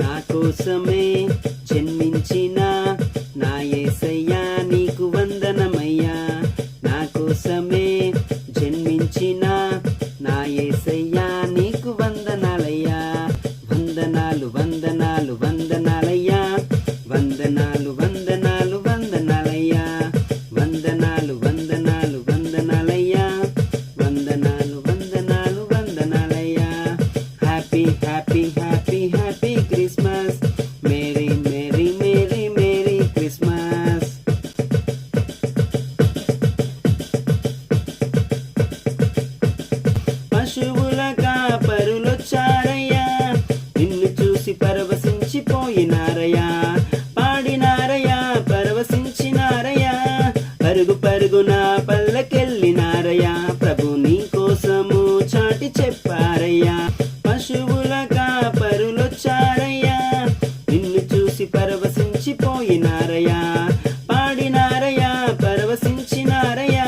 నా కోసమే పరుగు పల్లకెళ్ళినారయ్యా ప్రభు నీ కోసము చాటి చెప్పారయ్యా. పశువుల కాపరులొచ్చారయ్యా నిన్ను చూసి పరవశించిపోయినారయ్యా. పాడినారయ్యా పరవశించినారయ్యా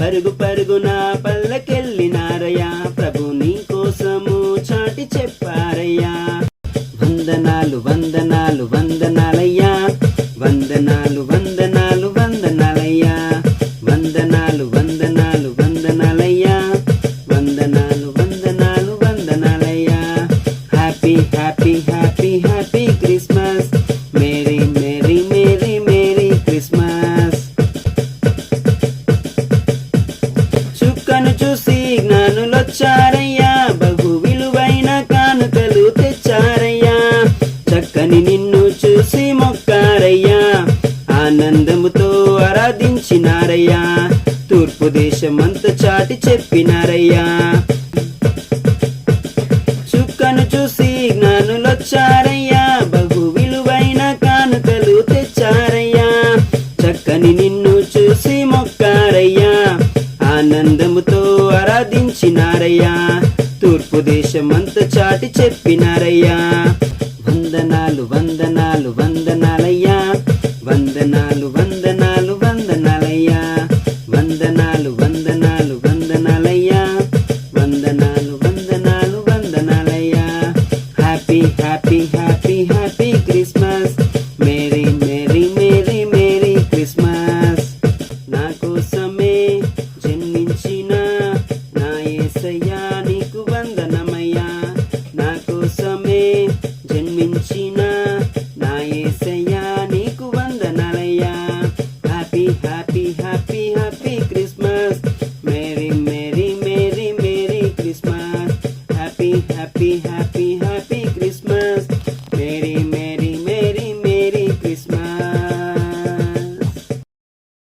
పరుగు పరుగున పల్లకెళ్ళినారయ్యా ప్రభు నీ కోసము చాటి చెప్పారయ్యా. వందనాలు వందనాలు వందనాలయ్యా. వందనాలు వందనాలు. నన్ను చూసి జ్ఞానులొచ్చారయ్యా. బహు విలువైన కానుకలు తెచ్చారయ్యా. చక్కని నిన్ను చూసి మొక్కారయ్యా. ఆనందముతో ఆరాధించినారయ్యా. తూర్పు దేశం అంత చాటి చెప్పినారయ్యా. చుక్కను చూసి జ్ఞానులొచ్చారయ్యా. బహు విలువైన కానుకలు తెచ్చారయ్యా. చక్కని నిన్ను చూసి మొక్కారయ్యా ఆరాధించినారయ్యా తూర్పు దేశమంతా చాటి చెప్పినారయ్యా. వందనాలు వందనాలు